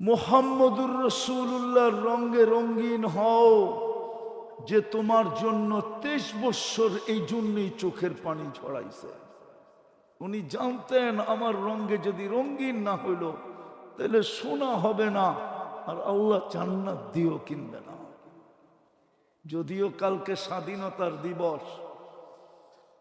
মোহাম্মদুর রসুল্লাহর রঙ্গে রঙ্গিন হও, যে তোমার জন্য তেইশ বৎসর এই জন্যই চোখের পানি ছড়াইছে। উনি জানতেন আমার রঙ্গে যদি রঙ্গিন না হইল, তাহলে সোনা হবে না, আর আল্লাহ জান্নাত দিও কিনবে না। যদিও কালকে স্বাধীনতার দিবস,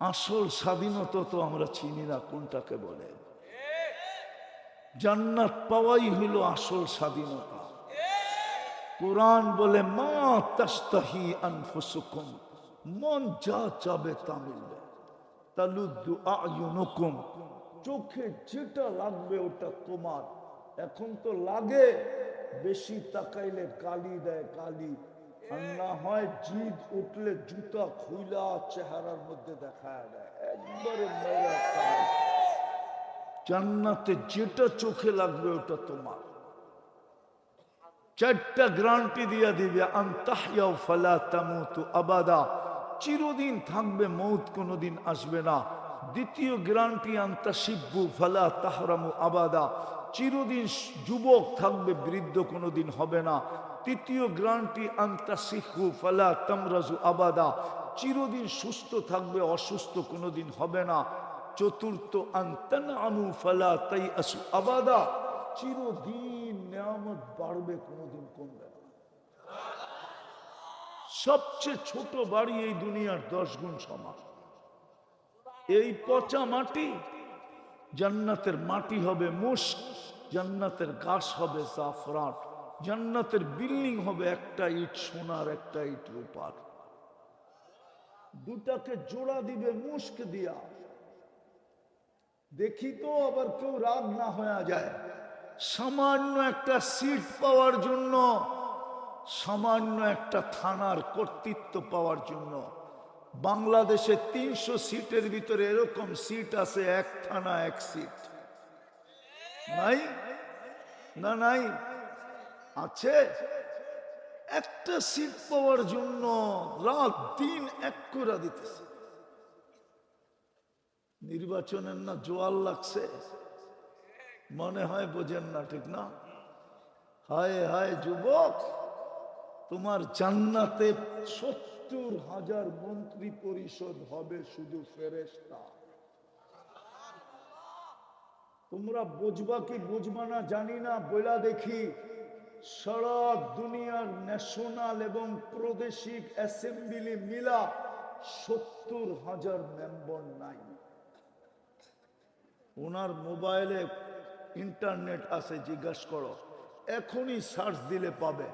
আসল স্বাধীনতা তো আমরা চিনি না, কোনটাকে বলে। জান্নাত পাওয়াই হইল আসল স্বাধীনতা। কোরআন বলে, মা তাস্তাহি আনফুসুকুম, মন যা চাবে তা মিলবে। তালুদ্দু আয়ুনুকুম, চোখে যেটা লাগবে ওটা তোমার। এখন তো লাগে, বেশি তাকাইলে কালি দেয় কালি। আর না হয় জিদ উঠলে জুতা খুইলা চেহারার মধ্যে দেখা দেয়। একবারে মেয়েরা। জান্নাতে যেটা চোখে লাগবে ওটা তোমার। চারটা গ্রান্টি দিয়া দিবে ফালা আবাদা। চিরদিন থাকবে, মৌত কোনোদিন আসবে না। দ্বিতীয় গ্রান্টি আন্তা শিব্বু ফালা তাহরামু আবাদা। চিরদিন যুবক থাকবে, বৃদ্ধ কোনোদিন হবে না। তৃতীয় গ্রান্টি আন্তা শিখু ফালা তামরাজু আবাদা। চিরদিন সুস্থ থাকবে, অসুস্থ কোনোদিন হবে না। চতুর্থ আবাদা। চিরদিন নিয়ামত বাড়বে, কোনোদিন কমবে না। সবচেয়ে ছোট বাড়ি এই দুনিয়ার দশ গুণ সমান। এই পচা মাটি জান্নাতের মাটি হবে মুস্ক জান্নাতের ঘাস হবে জাফরান, জান্নাতের বিল্ডিং হবে একটা ইট সোনার, একটা ইট রূপার। দুটাকে জোড়া দিবে মুস্ক দিয়া। দেখি তো আবার কেউ রাগ না হয়ে যায়। সামান্য একটা সিট পাওয়ার জন্য, সামান্য একটা থানার কর্তৃত্ব পাওয়ার জন্য। বাংলাদেশে তিনশো সিটের ভিতরে এরকম সিট আছে, এক থানা, এক সিট নাই? না নাই? আছে? একটা সিট পাওয়ার জন্য রাত দিন এক করে দিতেছে। নির্বাচনের না জোয়াল লাগছে। মনে হয় বোঝেন না, ঠিক না? হায় হায় যুবক, তোমার জান্নাতে সত্তর হাজার মন্ত্রী পরিষদ হবে শুধু ফেরেস্তা তোমরা বুঝবা কি বুঝবা না জানি না, বইলা দেখি, সারা দুনিয়ার ন্যাশনাল এবং প্রাদেশিক অ্যাসেম্বলি মিলা সত্তর হাজার মেম্বার নাই। ওনার মোবাইলে ইন্টারনেট আছে, জিজ্ঞাসা করো। এখনই সার্চ দিলে পাবে।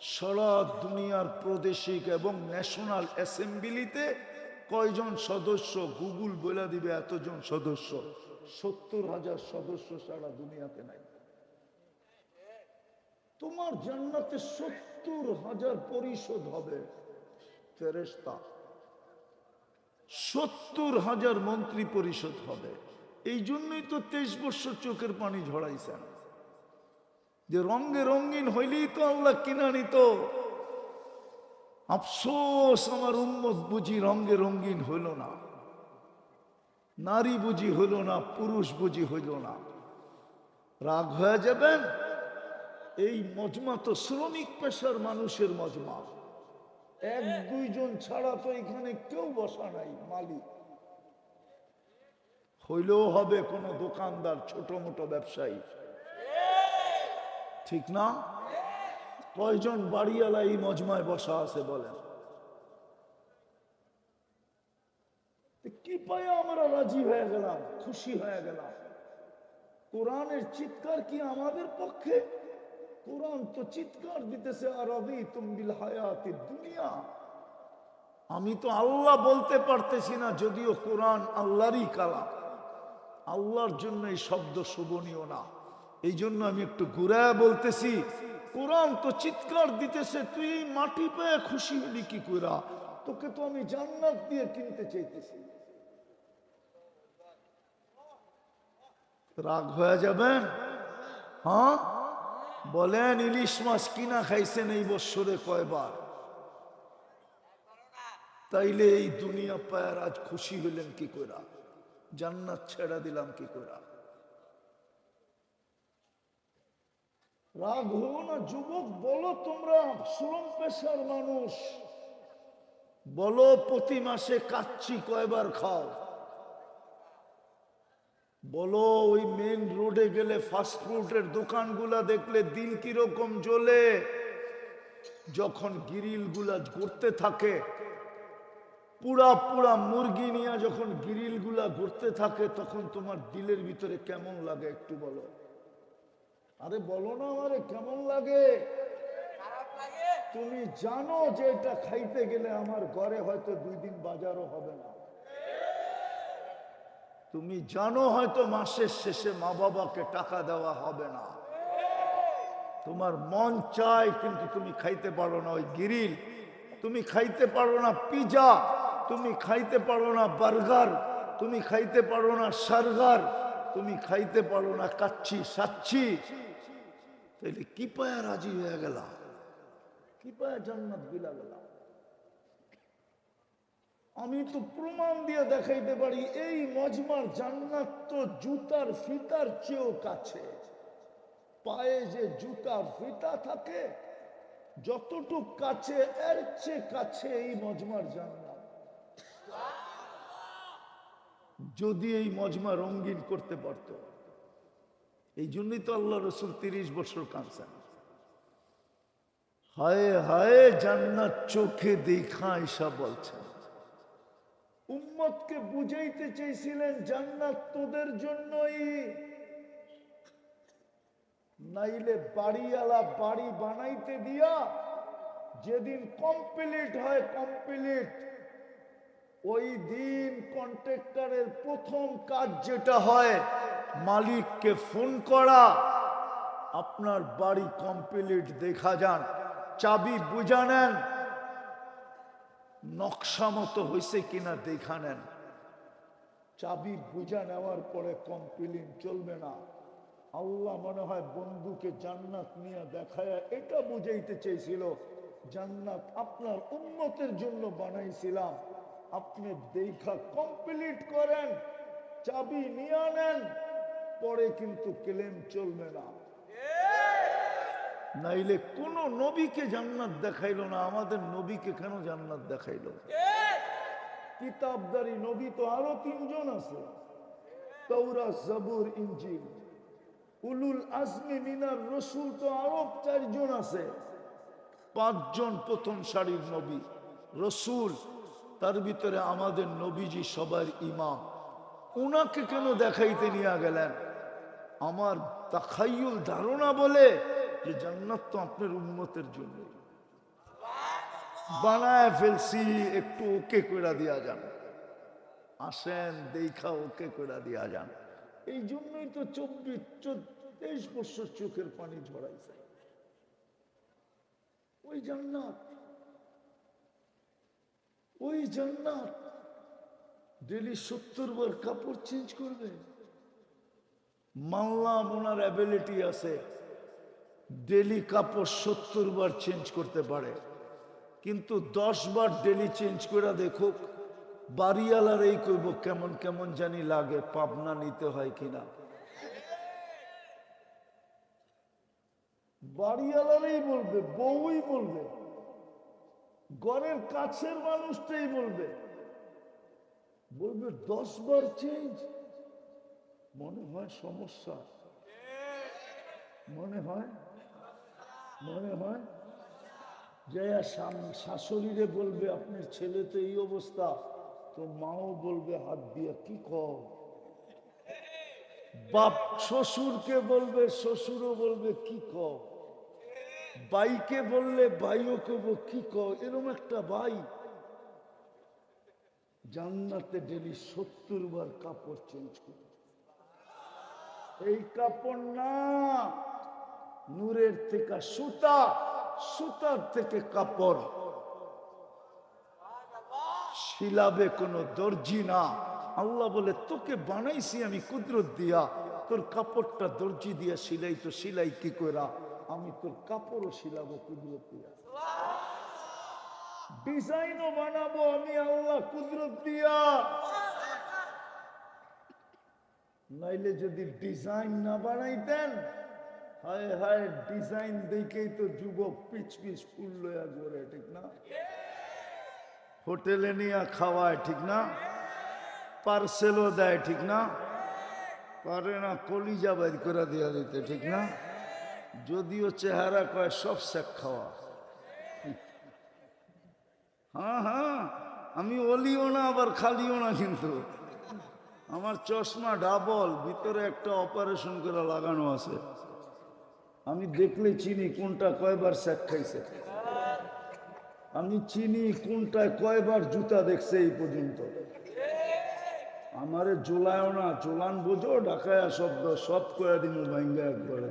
সারা দুনিয়ার প্রাদেশিক এবং ন্যাশনাল অ্যাসেম্বলিতে কয়জন সদস্য? গুগল বলে দিবে এতজন সদস্য। সত্তর হাজার সদস্য সারা দুনিয়াতে নাই। তোমার জান্নাতে সত্তর হাজার পরিষদ হবে। ফেরেস্তা সত্তর হাজার মন্ত্রী পরিষদ হবে। এই জন্যই তো তেইশ বছর চোখের পানি ঝড়াইছেন যে রঙ্গে রঙিন হইলেই তো আল্লাহ কিনা নিত। আফসোস, আমার উম্মত বুঝি রঙ্গে রঙিন হইল না। নারী বুঝি হইল না, পুরুষ বুঝি হইল না। রাগ হয়ে যাবেন? এই মজমা তো শ্রমিক পেশার মানুষের মজমা। এক দুইজন ছাড়া তো এখানে কেউ বসা নাই, মালিক। হইলেও হবে কোনো দোকানদার, ছোট মোটো ব্যবসায়ী। ঠিক না? কয়জন বাড়িওয়ালা এই মজমায় বসা আছে বলেন? কি পাই আমরা রাজি হয়ে গেলাম, খুশি হয়ে গেলাম? কোরআনের চিৎকার কি আমাদের পক্ষে? কোরআন তো চিৎকার দিতেছে, আর রবি তুমবিল হায়াতি দুনিয়া। আমি তো আল্লাহ বলতে পারতেছি না, যদিও কোরআন আল্লাহরই কালাম। আল্লাহর জন্য এই শব্দ শোভনীয় না। এই জন্য আমি একটু ঘুরায় বলতেছি, কোরআন তো চিৎকার দিতেছে, তুই মাটি পেয়ে খুশি হলি কি করা তোকে তো আমি জান্নাত দিয়ে কিনতে চাইতেছি। রাগ হয়ে যাবেন? হ্যাঁ? বলেন, ইলিশ মাছ কিনা খাইছেন এই বৎসরে কয়বার? তাইলে এই দুনিয়া পায়ার আজ খুশি হইলেন কি করা জান্নাত ছেড়া দিলাম কি করে? রাগ হো না যুবক, বলো তোমরা, শ্রম পেশার মানুষ। বলো প্রতি মাসে কাচ্ছি কয়বার খাও। বলো ওই মেন রোডে গেলে ফাস্ট ফুডের দোকানগুলা দেখলে দিল কীরকম জ্বলে। যখন গিরিলগুলা ঘুরতে থাকে পুরা পুরা মুরগি নিয়ে যখন গিরিলগুলা ঘুরতে থাকে তখন তোমার দিলের ভিতরে কেমন লাগে একটু বলো? আরে বলো না আমারে কেমন লাগে? তুমি জানো যে এটা খাইতে গেলে আমার ঘরে হয়তো দুই দিন বাজারও হবে না। তুমি জানো হয়তো মাসের শেষে মা বাবাকে টাকা দেওয়া হবে না। তোমার মন চায় কিন্তু তুমি খাইতে পারো না ওই গিরিল। তুমি খাইতে পারো না পিজা। তুমি খাইতে পারো না বার্গার, তুমি খাইতে পারো না সার্গার, তুমি খাইতে পারো না কাচ্ছি সাচ্ছি। তাইলে কি পায়া রাজি হয়ে গেলাম? কি পায়া জান্নাত বিলা গেলাম আমি তো প্রমাণ দিয়ে দেখাইতে পারি, এই মজমার জান্নাত তো জুতার ফিতার চেয়েও কাছে। পায়ে যে জুতার ফিতা থাকে, যতটুক কাছে, এর চেয়ে কাছে এই মজমার জান্নাত। যদি এই মজমা রঙ্গিন করতে পারত। এই জন্যই তো আল্লাহ রসুল তিরিশ বছর কাঁদছেন। হায় হায় জান্নাত চোখে দেখা এসব বলছেন, উম্মতকে বুঝাইতে চেয়েছিলেন জান্নাত তোদের জন্যই। নাইলে বাড়িওয়ালা বাড়ি বানাইতে দিয়া যেদিন কমপ্লিট হয় কমপ্লিট ওই দিন কন্ট্রাক্টরের প্রথম কাজ যেটা হয়, মালিককে ফোন করা, আপনার বাড়ি কমপ্লিট দেখা যান, চাবি বুঝা নেন, নকশা মতো হয়েছে কিনা দেখা নেন। চাবি বুঝা নেওয়ার পরে কমপ্লিট চলবে না। আল্লাহ মনে হয় বন্ধুকে জান্নাত নিয়ে দেখায় এটা বুঝাইতে চেয়েছিল জান্নাত আপনার উন্নতের জন্য বানাইছিলাম। আপনি দেখা কমপ্লিট করেন, চাবি নিয়ে আনেন পরে কিন্তু ক্লেম চলবে না। নাইলে কোন নবীকে জান্নাত দেখাইলো না, আমাদের নবীকে কেন জান্নাত দেখাইলো? কিতাবদারি নবী তো আরও তিনজন আছে। তৌরা জবুর ইঞ্জিল উলুল আজমি মিনার রসুল তো আরও চারজন আছে। পাঁচজন প্রথম সারির নবী, রসুল তার ভিতরে আমাদের নবীজি সবার ইমাম। উনাকে কেন দেখাইতে নিয়ে গেলেন? আমার তাখাইয়ুল ধারণা বলে যে জান্নাত তো আপনার উন্মতের জন্য। বানায় ফেলছি, একটু ওকে করে দিয়া যান। আসেন, দেখা ওকে করে দিয়া যান। এই জন্যই তো চব্বিশ তেইশ বছর চোখের পানি ঝরাইছে। ওই জান্নাত ওই জান্নাত। ডেলি সত্তর বার কাপড় চেঞ্জ করবে। মানলাম ওনার অ্যাবিলিটি আছে। ডেলি কাপড় সত্তর বার চেঞ্জ করতে পারে। কিন্তু দশ বার ডেলি চেঞ্জ করে দেখুক, বাড়িওয়ালার এই করব কেমন কেমন জানি লাগে, পাবনা নিতে হয় কিনা? বাড়িওয়ালারই বলবে, বউই বলবে ঘরের কাছের মানুষটাই বলবে। বলবে, দশ বার চেঞ্জ মনে হয় সমস্যা। মনে হয়? মনে হয়? জয়া শাশুড়িরে বলবে আপনার ছেলে তো এই অবস্থা। তো মাও বলবে, হাত দিয়ে কি কর? বাপ শ্বশুরকে বলবে, শ্বশুরও বলবে, কি কর? বাইকে বললে বাইও কব কি কর এরম একটা বাই জান্নাতে ডেলি সত্তর বার কাপড় চেঞ্জ করে এই কাপড় না, নূরের থেকে সুতা, সুতার থেকে কাপড়। শিলাবে কোনো দর্জি না। আল্লাহ বলে, তোকে বানাইছি আমি কুদরত দিয়া। তোর কাপড়টা দর্জি দিয়া সিলাই তো সিলাই কি করা আমি তোর কাপড়ও শিলাবো কুদরত দিয়া। ডিজাইনও বানাবো আমি, আল্লাহ, কুদরত দিয়া। নাইলে যদি ডিজাইন না বানাইতেন, হায় হায়, ডিজাইন দেখেই তো যুবক পিচ পিচ ফুল লয়া করে ঠিক না? হোটেলে নিয়ে খাওয়ায়, ঠিক না? পার্সেলও দেয়, ঠিক না? পারে না, কলিজা বাইর করে দেওয়া দিতে, ঠিক না? যদিও চেহারা কয়, সব শেখ খাওয়া। হ্যাঁ হ্যাঁ আমি অলিও না, আবার খালিও না কিন্তু। আমার চশমা ডাবল ভিতরে একটা অপারেশন করে লাগানো আছে। আমি দেখলে চিনি কোনটা কয়বার শেখ খাইছে। আমি চিনি কোনটায় কয়বার জুতা দেখছে এই পর্যন্ত। আমারে জোলায়ও না জোলান বোঝো ডাকায়া শব্দ, সব কয়া দিন ভাঙ্গা একবারে।